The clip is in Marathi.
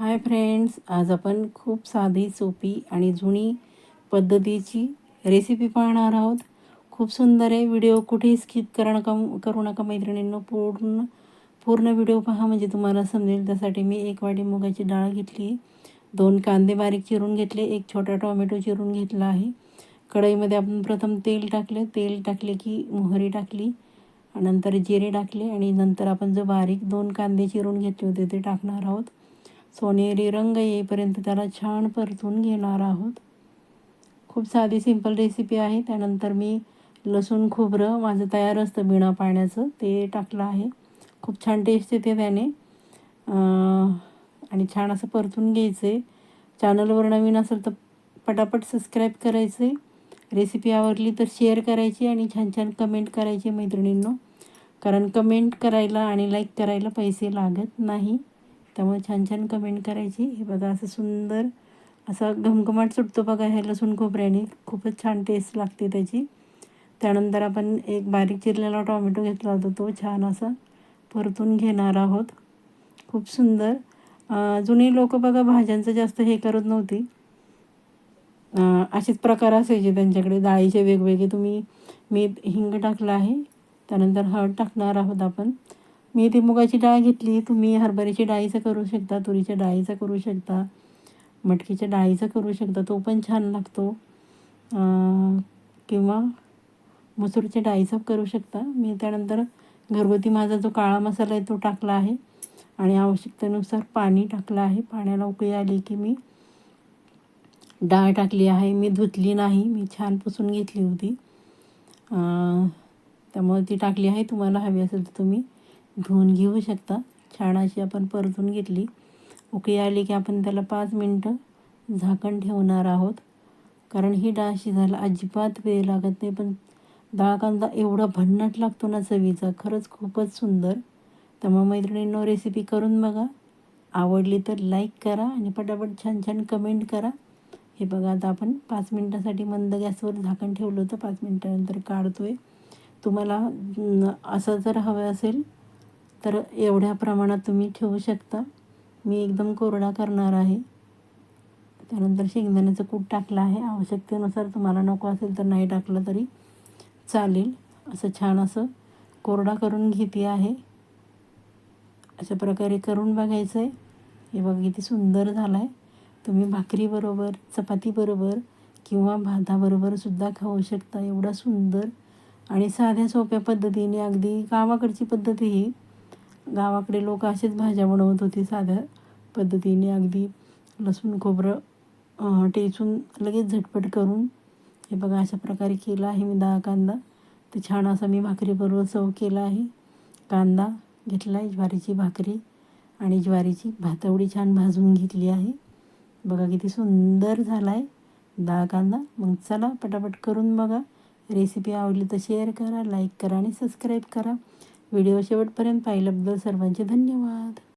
हाय फ्रेंड्स आज आपण खूप साधी सोपी आणि जुनी पद्धतीची रेसिपी पाहणार आहोत. खूप सुंदर आहे. व्हिडिओ कुठेही स्किप करा नका करू नका मैत्रिणींनो. पूर्ण पूर्ण व्हिडिओ पहा म्हणजे तुम्हाला समजेल. त्यासाठी मी एक वाटी मुगाची डाळ घेतली. दोन कांदे बारीक चिरून घेतले. एक छोटा टोमॅटो चिरून घेतला आहे. कढईमध्ये आपण प्रथम तेल टाकले. तेल टाकले की मोहरी टाकली नंतर जिरे टाकले आणि नंतर आपण जो बारीक दोन कांदे चिरून घेतले होते ते टाकणार आहोत. सोनेरी रंग येईपर्यंत त्याला छान परतून घेणार आहोत. खूप साधी सिंपल रेसिपी आहे. त्यानंतर मी लसूण खोबरं माझं तयार असतं बिना पाण्याचं ते टाकलं आहे. खूप छान टेस्ट येते त्याने. आणि छान असं परतून घ्यायचं आहे चॅनलवर नवीन असेल तर पटापट सबस्क्राईब करायचे रेसिपी आवडली तर शेअर करायची आणि छान छान कमेंट करायची मैत्रिणींनो. कारण कमेंट करायला आणि लाईक करायला पैसे लागत नाही. त्यामुळे छान छान कमेंट करायची. हे बघा असं सुंदर असा घमघमाट सुटतो बघा ह्या लसूण खोबऱ्याने. खूपच छान टेस्ट लागते त्याची. त्यानंतर आपण एक बारीक चिरलेला टॉमॅटो घेतला होता तो छान असा परतून घेणार आहोत. खूप सुंदर. जुनी लोक बघा भाज्यांचं जास्त हे करत नव्हती. असेच प्रकार असायचे त्यांच्याकडे. डाळीचे वेगवेगळे. तुम्ही मी हिंग टाकलं आहे. त्यानंतर हळद टाकणार आहोत आपण. मी ती मुगाची डाळ घेतली तुम्ही हरभऱ्याची डाळीचं करू शकता तुरीच्या डाळीचं करू शकता मटकीच्या डाळीचं करू शकता तो पण छान लागतो. किंवा मसूरच्या डाळीचा करू शकता. मी त्यानंतर घरगुती माझा जो काळा मसाला आहे तो टाकला आहे आणि आवश्यकतेनुसार पाणी टाकलं आहे. पाण्याला उकळी आली की मी डाळ टाकली आहे. मी धुतली नाही. मी छान पुसून घेतली होती. त्यामुळे ती टाकली आहे. तुम्हाला हवी असेल तर तुम्ही धुवून घेऊ शकता. छान अशी आपण परतून घेतली. उकळी आली की आपण त्याला पाच मिनटं झाकण ठेवणार आहोत. कारण ही डाळ शिजायला अजिबात वेळ लागत नाही. पण डाळ कांदा एवढा भन्नाट लागतो ना चवीचा खरंच खूपच सुंदर. त्यामुळे मैत्रिणींनो रेसिपी करून बघा. आवडली तर लाईक करा आणि पटापट छान छान कमेंट करा. हे बघा आता आपण पाच मिनटासाठी मंद गॅसवर झाकण ठेवलं होतं. पाच मिनटानंतर काढतो आहे तुम्हाला असं जर हवं असेल तर एवढ्या प्रमाणात तुम्ही ठेवू शकता. मी एकदम कोरडा करणार आहे. त्यानंतर शेंगदाण्याचं कूट टाकलं आहे. आवश्यकतेनुसार तुम्हाला नको असेल तर नाही टाकलं तरी चालेल. असं छान असं कोरडा करून घेते आहे. अशा प्रकारे करून बघायचं आहे हे बघा किती सुंदर झालं आहे तुम्ही भाकरीबरोबर चपातीबरोबर किंवा भाताबरोबर सुद्धा खाऊ शकता. एवढा सुंदर आणि साध्या सोप्या पद्धतीने अगदी गावाकडची पद्धत ही गावाकडे लोक असेच भाज्या बनवत होती साध्या पद्धतीने. अगदी लसूण खोबरं टेचून लगेच झटपट करून हे बघा अशा प्रकारे केलं आहे मी दहा कांदा. तर छान असा मी भाकरीबरोबर सर्व केला आहे. कांदा घेतला आहे ज्वारीची भाकरी आणि ज्वारीची भातवडी छान भाजून घेतली आहे. बघा किती सुंदर झाला आहे दहा कांदा. मग चला पटापट करून बघा. रेसिपी आवडली तर शेअर करा लाईक करा आणि सबस्क्राईब करा. व्हिडिओ शेवटपर्यंत पाहिल्याबद्दल सर्वांचे धन्यवाद.